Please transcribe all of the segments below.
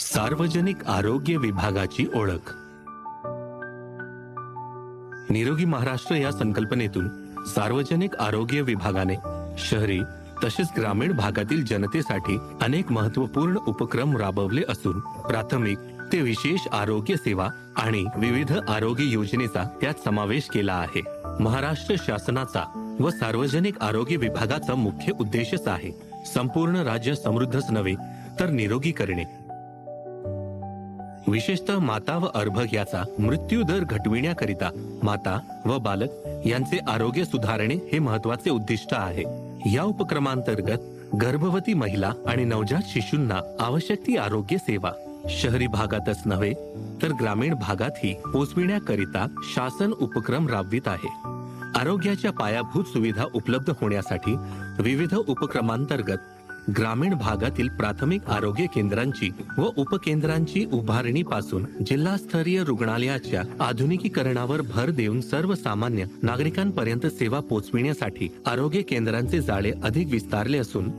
सार्वजनिक आरोग्य विभागाची ओळख. निरोगी महाराष्ट्र या संकल्पनेतून सार्वजनिक आरोग्य विभागाने शहरी तसेच ग्रामीण भागातील जनतेसाठी अनेक महत्त्वपूर्ण उपक्रम राबवले असून प्राथमिक ते विशेष आरोग्य सेवा आणि विविध आरोग्य योजनेचा त्यात समावेश केला आहे. महाराष्ट्र शासनाचा व सार्वजनिक आरोग्य विभागाचा मुख्य उद्देशच आहे संपूर्ण राज्य समृद्धच नव्हे तर निरोगी करणे विशेषतः माता व अर्भक याचा मृत्यू दर घटविण्याकरिता माता व बालक यांचे आरोग्य सुधारणे हे महत्त्वाचे उद्दिष्ट आहे. या उपक्रमांतर्गत गर्भवती महिला आणि नवजात शिशूंना आवश्यक ती आरोग्य सेवा. शहरी भागातच नव्हे तर ग्रामीण भागातही पोचविण्याकरिता शासन उपक्रम राबवित आहे. आरोग्याच्या पायाभूत सुविधा उपलब्ध होण्यासाठी विविध उपक्रमांतर्गत ग्रामीण भागातील प्राथमिक आरोग्य केंद्रांची व उपकेंद्रांची उभारणीपासून जिल्हास्तरीय रुग्णालयाच्या आधुनिकीकरणावर भर देऊन सर्वसामान्य नागरिकांपर्यंत सेवा पोचविण्यासाठी आरोग्य केंद्रांचे जाळे अधिक विस्तारले असून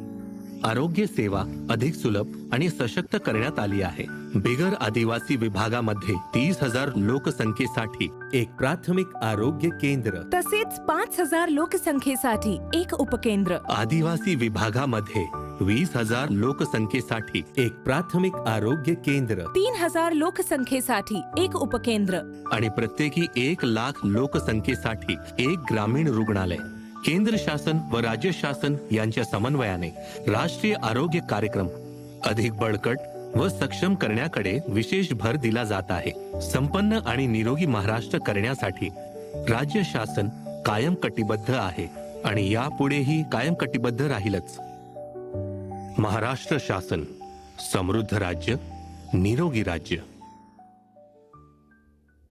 आरोग्य सेवा अधिक सुलभ आणि सशक्त करण्यात आली आहे. बिगर आदिवासी विभागामध्ये तीस हजार लोकसंख्येसाठी एक प्राथमिक आरोग्य केंद्र. तसेच पाच हजार लोकसंख्येसाठी एक उपकेंद्र. आदिवासी विभागामध्ये वीस हजार लोकसंख्येसाठी एक प्राथमिक आरोग्य केंद्र. तीन हजार लोकसंख्येसाठी एक उपकेंद्र. आणि प्रत्येकी एक लाख लोकसंख्येसाठी एक ग्रामीण रुग्णालय. केंद्र शासन व राज्य शासन यांच्या समन्वयाने राष्ट्रीय आरोग्य कार्यक्रम अधिक बळकट व सक्षम करण्याकडे विशेष भर दिला जात आहे. संपन्न आणि निरोगी महाराष्ट्र करण्यासाठी राज्य शासन कायम कटिबद्ध आहे आणि यापुढेही कायम कटिबद्ध राहीलच. महाराष्ट्र शासन समृद्ध राज्य निरोगी राज्य.